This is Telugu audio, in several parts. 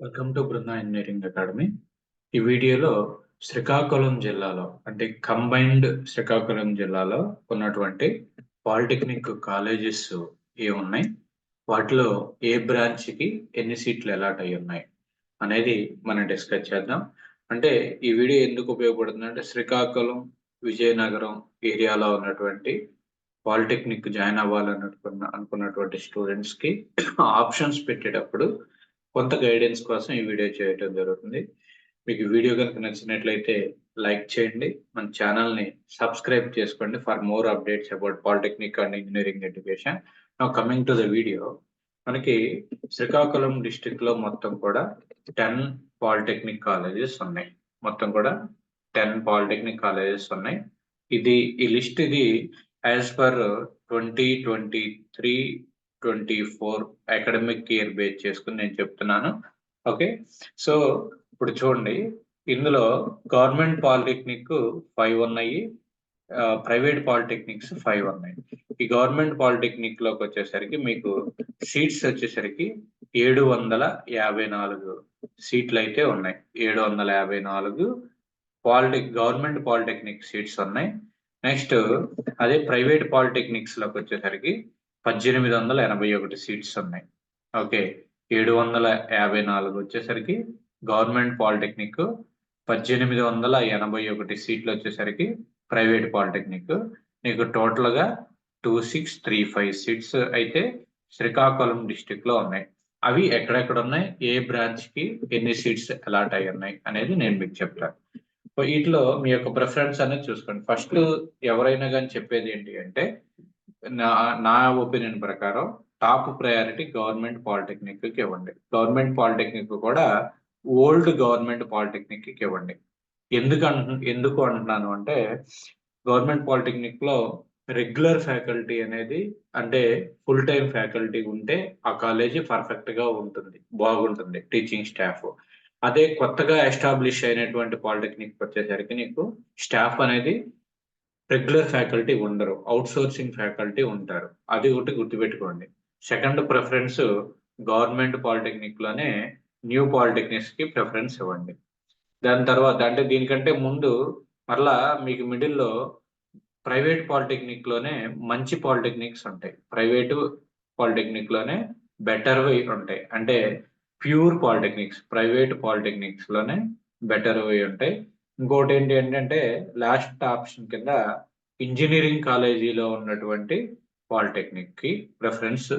Welcome to Brinda engineering academy ఈ వీడియోలో శ్రీకాకుళం జిల్లాలో అంటే కంబైన్డ్ శ్రీకాకుళం జిల్లాలో ఉన్నటువంటి పాలిటెక్నిక్ కాలేజెస్ ఏ ఉన్నాయి? వాటిలో ఏ బ్రాంచ్కి ఎన్ని సీట్లు అలాట్ అయి ఉన్నాయి? అనేది మనం డిస్కస్ చేద్దాం. అంటే ఈ వీడియో ఎందుకు ఉపయోగపడుతుంది అంటే శ్రీకాకుళం విజయనగరం ఏరియాలో ఉన్నటువంటి పాలిటెక్నిక్ జాయిన్ అవ్వాలనుకున్న అనుకున్నటువంటి స్టూడెంట్స్కి ఆప్షన్స్ పెట్టేటప్పుడు కొంత గైడెన్స్ కోసం ఈ వీడియో చేయటం జరుగుతుంది. మీకు వీడియో కనుక నచ్చినట్లయితే లైక్ చేయండి. మన ఛానల్ని సబ్స్క్రైబ్ చేసుకోండి for more updates about polytechnic and engineering education నా కమింగ్ టు ద వీడియో మనకి శ్రీకాకుళం డిస్టిక్లో మొత్తం కూడా టెన్ పాలిటెక్నిక్ కాలేజెస్ ఉన్నాయి. మొత్తం కూడా టెన్ పాలిటెక్నిక్ కాలేజెస్ ఉన్నాయి. ఇది ఈ లిస్ట్ ఇది as per twenty twenty three twenty four academic year base చేసుకుని నేను చెప్తున్నాను. ఓకే సో ఇప్పుడు చూడండి. ఇందులో గవర్నమెంట్ పాలిటెక్నిక్ ఫైవ్ ఉన్నాయి ప్రైవేట్ పాలిటెక్నిక్స్ ఫైవ్ ఉన్నాయి ఈ గవర్నమెంట్ పాలిటెక్నిక్లోకి వచ్చేసరికి మీకు సీట్స్ వచ్చేసరికి ఏడు వందల యాభై నాలుగు సీట్లు అయితే ఉన్నాయి. ఏడు వందల యాభై నాలుగు పాలిటెక్ గవర్నమెంట్ పాలిటెక్నిక్ సీట్స్ ఉన్నాయి. నెక్స్ట్ అదే ప్రైవేట్ పాలిటెక్నిక్స్లోకి వచ్చేసరికి పద్దెనిమిది వందల ఎనభై ఒకటి సీట్స్ ఉన్నాయి. ఓకే ఏడు వందల యాభై నాలుగు వచ్చేసరికి గవర్నమెంట్ పాలిటెక్నిక్ పద్దెనిమిది వందల ఎనభై ఒకటి సీట్లు వచ్చేసరికి ప్రైవేట్ పాలిటెక్నిక్ నీకు టోటల్గా two six three five seats అయితే శ్రీకాకుళం డిస్టిక్లో ఉన్నాయి. అవి ఎక్కడెక్కడ ఉన్నాయి? ఏ బ్రాంచ్కి ఎన్ని సీట్స్ అలాట్ అయి ఉన్నాయి అనేది నేను మీకు చెప్తాను. వీటిలో మీ యొక్క ప్రిఫరెన్స్ అనేది చూసుకోండి. ఫస్ట్ ఎవరైనా కానీ చెప్పేది ఏంటి అంటే నా నా ఒపీనియన్ ప్రకారం టాప్ ప్రయారిటీ గవర్నమెంట్ పాలిటెక్నిక్కి ఇవ్వండి. గవర్నమెంట్ పాలిటెక్నిక్ కూడా ఓల్డ్ గవర్నమెంట్ పాలిటెక్నిక్కి ఇవ్వండి. ఎందుకు అంటు ఎందుకు అంటున్నాను అంటే గవర్నమెంట్ పాలిటెక్నిక్లో రెగ్యులర్ ఫ్యాకల్టీ అనేది అంటే ఫుల్ టైం ఫ్యాకల్టీ ఉంటే ఆ కాలేజీ పర్ఫెక్ట్గా ఉంటుంది బాగుంటుంది టీచింగ్ స్టాఫ్. అదే కొత్తగా ఎస్టాబ్లిష్ అయినటువంటి పాలిటెక్నిక్ వచ్చేసరికి నీకు స్టాఫ్ అనేది రెగ్యులర్ ఫ్యాకల్టీ ఉండరు. అవుట్ సోర్సింగ్ ఫ్యాకల్టీ ఉంటారు. అది ఒకటి గుర్తుపెట్టుకోండి. సెకండ్ ప్రిఫరెన్స్ గవర్నమెంట్ పాలిటెక్నిక్లోనే న్యూ పాలిటెక్నిక్స్కి ప్రిఫరెన్స్ ఇవ్వండి. దాని తర్వాత అంటే దీనికంటే ముందు మరలా మీకు మిడిల్లో ప్రైవేట్ పాలిటెక్నిక్లోనే మంచి పాలిటెక్నిక్స్ ఉంటాయి. ప్రైవేటు పాలిటెక్నిక్లోనే బెటర్ వే ఉంటాయి. అంటే ప్యూర్ పాలిటెక్నిక్స్ ప్రైవేట్ పాలిటెక్నిక్స్లోనే బెటర్ వే ఉంటాయి. ఇంకోటి ఏంటి ఏంటంటే లాస్ట్ ఆప్షన్ కింద ఇంజనీరింగ్ కాలేజీలో ఉన్నటువంటి పాలిటెక్నిక్కి ప్రిఫరెన్స్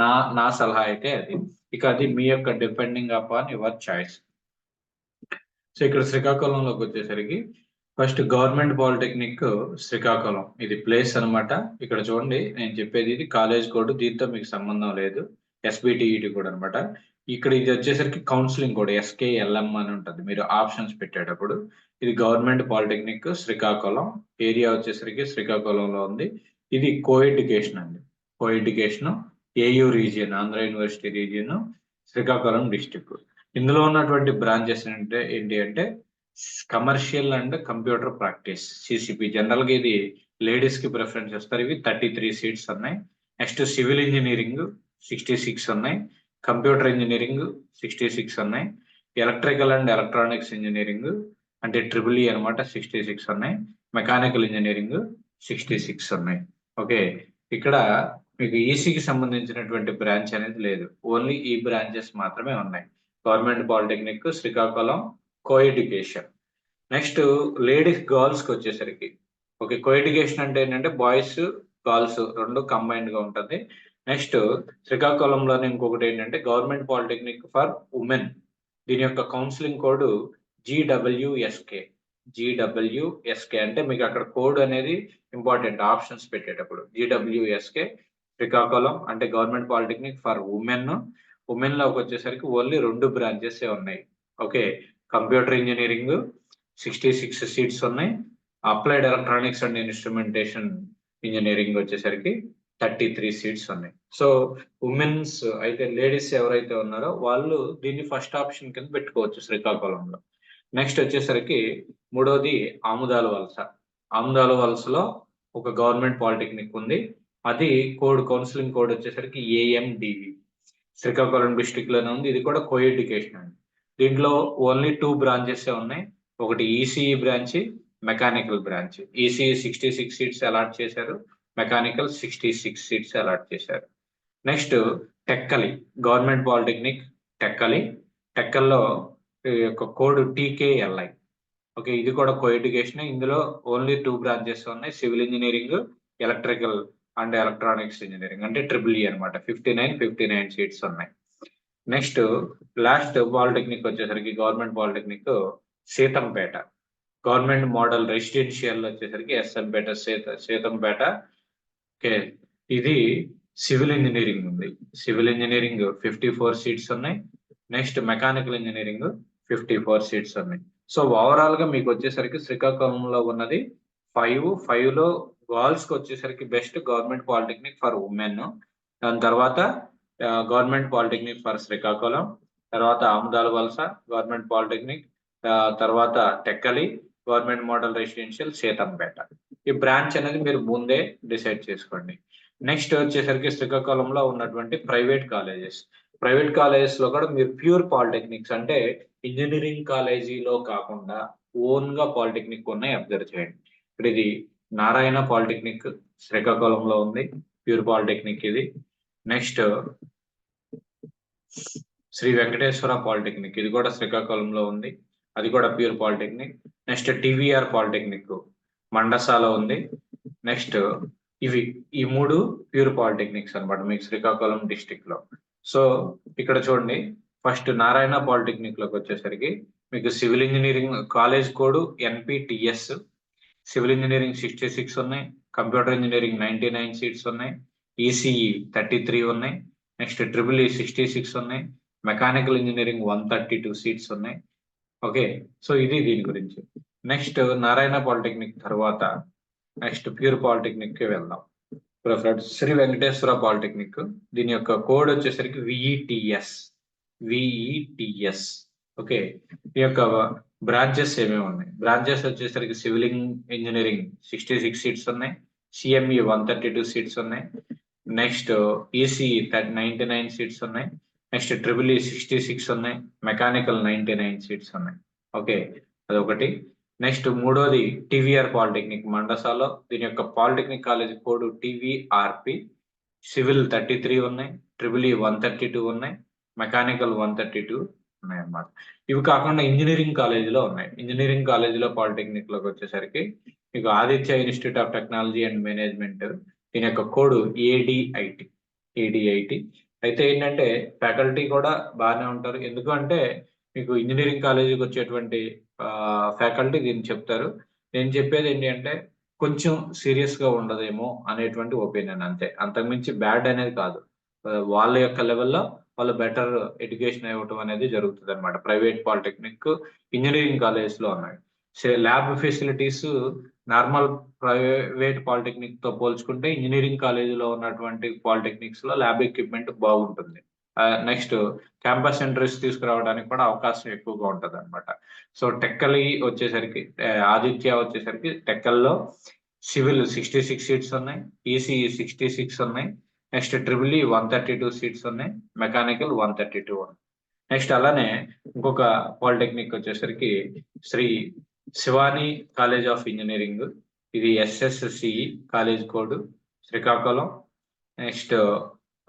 నా నా సలహా అయితే అది. ఇక అది మీ యొక్క depending upon your choice. So ఇక్కడ శ్రీకాకుళంలోకి వచ్చేసరికి ఫస్ట్ గవర్నమెంట్ పాలిటెక్నిక్ శ్రీకాకుళం. ఇది ప్లేస్ అనమాట ఇక్కడ చూడండి నేను చెప్పేది ఇది కాలేజ్ కోడ్ దీంతో మీకు సంబంధం లేదు. ఎస్బిటిఈటి కూడా అనమాట ఇక్కడ ఇది వచ్చేసరికి కౌన్సిలింగ్ కూడా ఎస్కేఎల్ఎం అని ఉంటుంది. మీరు ఆప్షన్స్ పెట్టేటప్పుడు ఇది గవర్నమెంట్ పాలిటెక్నిక్ శ్రీకాకుళం ఏరియా వచ్చేసరికి శ్రీకాకుళంలో ఉంది. ఇది కో ఎడ్యుకేషన్ అండి. Co education AU region Andhra university region Srikakulam district ఇందులో ఉన్నటువంటి బ్రాంచెస్ అంటే ఏంటి అంటే commercial and computer practice CCP జనరల్గా ఇది లేడీస్కి ప్రిఫరెన్స్ ఇస్తారు ఇవి థర్టీ త్రీ సీట్స్ ఉన్నాయి. Next civil engineering sixty six ఉన్నాయి. కంప్యూటర్ ఇంజనీరింగ్ సిక్స్టీ సిక్స్ ఉన్నాయి ఎలక్ట్రికల్ అండ్ ఎలక్ట్రానిక్స్ ఇంజనీరింగ్ అంటే ట్రిపుల్ ఈ అనమాట సిక్స్టీ సిక్స్ ఉన్నాయి మెకానికల్ ఇంజనీరింగ్ సిక్స్టీ సిక్స్ ఉన్నాయి ఓకే ఇక్కడ మీకు ఈసీకి సంబంధించినటువంటి బ్రాంచ్ అనేది లేదు. ఓన్లీ ఈ బ్రాంచెస్ మాత్రమే ఉన్నాయి. Government polytechnic Srikakulam co education. Next ladies గర్ల్స్కి వచ్చేసరికి. ఓకే కో ఎడ్యుకేషన్ అంటే ఏంటంటే బాయ్స్ గర్ల్స్ రెండు కంబైన్డ్గా ఉంటుంది. నెక్స్ట్ శ్రీకాకుళంలోనే ఇంకొకటి ఏంటంటే గవర్నమెంట్ పాలిటెక్నిక్ ఫర్ ఉమెన్. దీని యొక్క కౌన్సిలింగ్ కోడ్ జిడబ్ల్యూఎస్కే జిడబ్ల్యూఎస్కే అంటే మీకు అక్కడ కోడ్ అనేది ఇంపార్టెంట్ ఆప్షన్స్ పెట్టేటప్పుడు. జిడబ్ల్యూఎస్కే శ్రీకాకుళం అంటే గవర్నమెంట్ పాలిటెక్నిక్ ఫర్ ఉమెన్. ఉమెన్లోకి వచ్చేసరికి ఓన్లీ రెండు బ్రాంచెస్ ఉన్నాయి. Okay computer engineering sixty six seats ఉన్నాయి. Applied electronics and instrumentation engineering వచ్చేసరికి థర్టీ త్రీ సీట్స్ ఉన్నాయి. సో ఉమెన్స్ అయితే లేడీస్ ఎవరైతే ఉన్నారో వాళ్ళు దీన్ని ఫస్ట్ ఆప్షన్ కింద పెట్టుకోవచ్చు శ్రీకాకుళంలో. నెక్స్ట్ వచ్చేసరికి మూడోది ఆముదాల వలస. ఆముదాల వలసలో ఒక గవర్నమెంట్ పాలిటెక్నిక్ ఉంది. అది కోడ్ కౌన్సిలింగ్ కోడ్ వచ్చేసరికి ఏఎండివి. శ్రీకాకుళం డిస్టిక్లోనే ఉంది. ఇది కూడా కో ఎడ్యుకేషన్ అండి. దీంట్లో ఓన్లీ టూ బ్రాంచెస్ ఉన్నాయి. ఒకటి ECE branch mechanical branch. ECE sixty six seats allot చేశారు. Mechanical sixty six seats allot చేశారు. Next Tekkali. Government polytechnic Tekkali. టెక్కల్లో ఈ యొక్క కోడ్ టీకేఎల్ఐ. ఓకే ఇది కూడా కో ఎడ్యుకేషన్ ఇందులో ఓన్లీ టూ బ్రాంచెస్ ఉన్నాయి. Civil engineering electrical and electronics engineering. అంటే ట్రిపుల్ ఈ అనమాట fifty nine fifty nine seats ఉన్నాయి. నెక్స్ట్ లాస్ట్ పాలిటెక్నిక్ వచ్చేసరికి government polytechnic Seethampeta. Government model residential వచ్చేసరికి ఎస్ఎంపేట సీత సీతంపేట ఓకే. ఇది సివిల్ ఇంజనీరింగ్ ఉంది. Civil engineering fifty four seats ఉన్నాయి. Next mechanical engineering fifty four seats ఉన్నాయి. సో ఓవరాల్గా మీకు వచ్చేసరికి శ్రీకాకుళంలో ఉన్నది ఫైవ్ ఫైవ్లో గర్ల్స్కి వచ్చేసరికి best government polytechnic for women దాని తర్వాత గవర్నమెంట్ పాలిటెక్నిక్ ఫర్ శ్రీకాకుళం. తర్వాత ఆముదాల వలస గవర్నమెంట్ పాలిటెక్నిక్. తర్వాత Tekkali government model residential Seethampeta. ఈ బ్రాంచ్ అనేది మీరు ముందే డిసైడ్ చేసుకోండి. నెక్స్ట్ వచ్చేసరికి శ్రీకాకుళంలో ఉన్నటువంటి ప్రైవేట్ కాలేజెస్. ప్రైవేట్ కాలేజెస్లో కూడా మీరు ప్యూర్ పాలిటెక్నిక్స్ అంటే ఇంజనీరింగ్ కాలేజీలో కాకుండా ఓన్గా పాలిటెక్నిక్ ఉన్నాయి అబ్జర్వ్ చేయండి. ఇప్పుడు ఇది నారాయణ పాలిటెక్నిక్ శ్రీకాకుళంలో ఉంది ప్యూర్ పాలిటెక్నిక్ ఇది. నెక్స్ట్ శ్రీ వెంకటేశ్వర పాలిటెక్నిక్ ఇది కూడా శ్రీకాకుళంలో ఉంది అది కూడా pure polytechnic. Next TVR polytechnic మండసాలో ఉంది. నెక్స్ట్ ఇవి ఈ మూడు ప్యూర్ పాలిటెక్నిక్స్ అనమాట మీకు శ్రీకాకుళం డిస్టిక్లో. సో ఇక్కడ చూడండి ఫస్ట్ నారాయణ పాలిటెక్నిక్లోకి వచ్చేసరికి మీకు civil engineering college code NPTS civil engineering sixty six ఉన్నాయి computer engineering ninety nine seats ఉన్నాయి ఈసీఈ థర్టీ త్రీ ఉన్నాయి next triple E sixty six ఉన్నాయి mechanical engineering one thirty two seats ఉన్నాయి. ఓకే సో ఇది దీని గురించి. నెక్స్ట్ నారాయణ పాలిటెక్నిక్ తర్వాత నెక్స్ట్ ప్యూర్ పాలిటెక్నిక్కి వెళ్దాం. ఫ్రెండ్స్ శ్రీ వెంకటేశ్వర పాలిటెక్నిక్ దీని యొక్క కోడ్ వచ్చేసరికి విఈటిఎస్ విఈటిఎస్ ఓకే ఈ యొక్క బ్రాంచెస్ ఏమేమి ఉన్నాయి? బ్రాంచెస్ వచ్చేసరికి civil engineering sixty six seats ఉన్నాయి CME one thirty two seats ఉన్నాయి. Next EC ninety nine seats ఉన్నాయి. Next triple E sixty six ఉన్నాయి. మెకానికల్ నైన్టీ నైన్ సీట్స్ ఉన్నాయి. ఓకే అదొకటి. నెక్స్ట్ మూడోది టీవీఆర్ పాలిటెక్నిక్ మండసాలో. దీని యొక్క polytechnic college code TVRP. Civil thirty three ఉన్నాయి triple E one thirty two ఉన్నాయి మెకానికల్ వన్ థర్టీ టూ ఉన్నాయి అన్నమాట. ఇవి కాకుండా ఇంజనీరింగ్ కాలేజీలో ఉన్నాయి. ఇంజనీరింగ్ కాలేజీలో పాలిటెక్నిక్లోకి వచ్చేసరికి మీకు Aditya institute of technology and management దీని యొక్క కోడ్ ఏడిఐటి ఏడిఐటి. అయితే ఏంటంటే ఫ్యాకల్టీ కూడా బాగానే ఉంటారు. ఎందుకంటే మీకు ఇంజనీరింగ్ కాలేజీకి వచ్చేటువంటి ఫ్యాకల్టీ దీన్ని చెప్తారు. నేను చెప్పేది ఏంటి అంటే కొంచెం సీరియస్గా ఉండదేమో అనేటువంటి ఒపీనియన్ అంతే. అంతకుమించి బ్యాడ్ అనేది కాదు. వాళ్ళ యొక్క లెవెల్లో వాళ్ళు బెటర్ ఎడ్యుకేషన్ ఇవ్వటం అనేది జరుగుతుంది అనమాట ప్రైవేట్ పాలిటెక్నిక్ ఇంజనీరింగ్ కాలేజ్లో ఉన్నాయి. ల్యాబ్ ఫెసిలిటీస్ నార్మల్ ప్రైవేట్ పాలిటెక్నిక్తో పోల్చుకుంటే ఇంజనీరింగ్ కాలేజీలో ఉన్నటువంటి పాలిటెక్నిక్స్లో ల్యాబ్ ఎక్విప్మెంట్ బాగుంటుంది. నెక్స్ట్ క్యాంపస్ ఇంట్రెస్ట్ తీసుకురావడానికి కూడా అవకాశం ఎక్కువగా ఉంటది అనమాట సో టెక్కలి వచ్చేసరికి ఆదిత్య వచ్చేసరికి టెక్కల్లో సివిల్ సిక్స్టీ సిక్స్ సీట్స్ ఉన్నాయి ఈసీఈ సిక్స్టీ సిక్స్ ఉన్నాయి next triple E one thirty two seats ఉన్నాయి మెకానికల్ వన్ థర్టీ టూ ఉన్నాయి. నెక్స్ట్ అలానే ఇంకొక పాలిటెక్నిక్ వచ్చేసరికి Shri Shivani college of engineering ఇది SSC college code Srikakulam. Next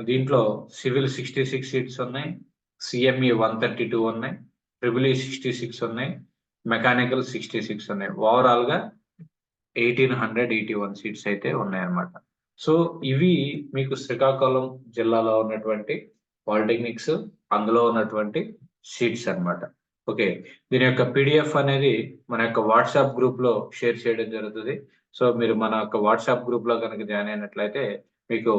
దీంట్లో సివిల్ సిక్స్టీ సిక్స్ సీట్స్ ఉన్నాయి సిఎంఈ వన్ థర్టీ టూ ఉన్నాయి ట్రిపుల్ ఈ సిక్స్టీ సిక్స్ ఉన్నాయి మెకానికల్ సిక్స్టీ సిక్స్ ఉన్నాయి. ఓవరాల్గా eighteen hundred eighty one seats అయితే ఉన్నాయన్నమాట. సో ఇవి మీకు శ్రీకాకుళం జిల్లాలో ఉన్నటువంటి పాలిటెక్నిక్స్ అందులో ఉన్నటువంటి సీట్స్ అనమాట ఓకే దీని యొక్క పీడిఎఫ్ అనేది మన యొక్క వాట్సాప్ గ్రూప్లో షేర్ చేయడం జరుగుతుంది. సో మీరు మన యొక్క వాట్సాప్ గ్రూప్లో కనుక జాయిన్ అయినట్లయితే మీకు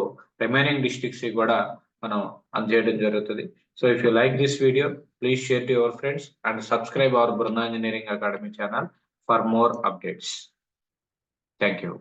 రిమైనింగ్ డిస్ట్రిక్ట్స్ కూడా మనం అందజేయడం జరుగుతుంది. So if you like this video please share to your friends and subscribe our Brinda engineering academy channel for more updates thank you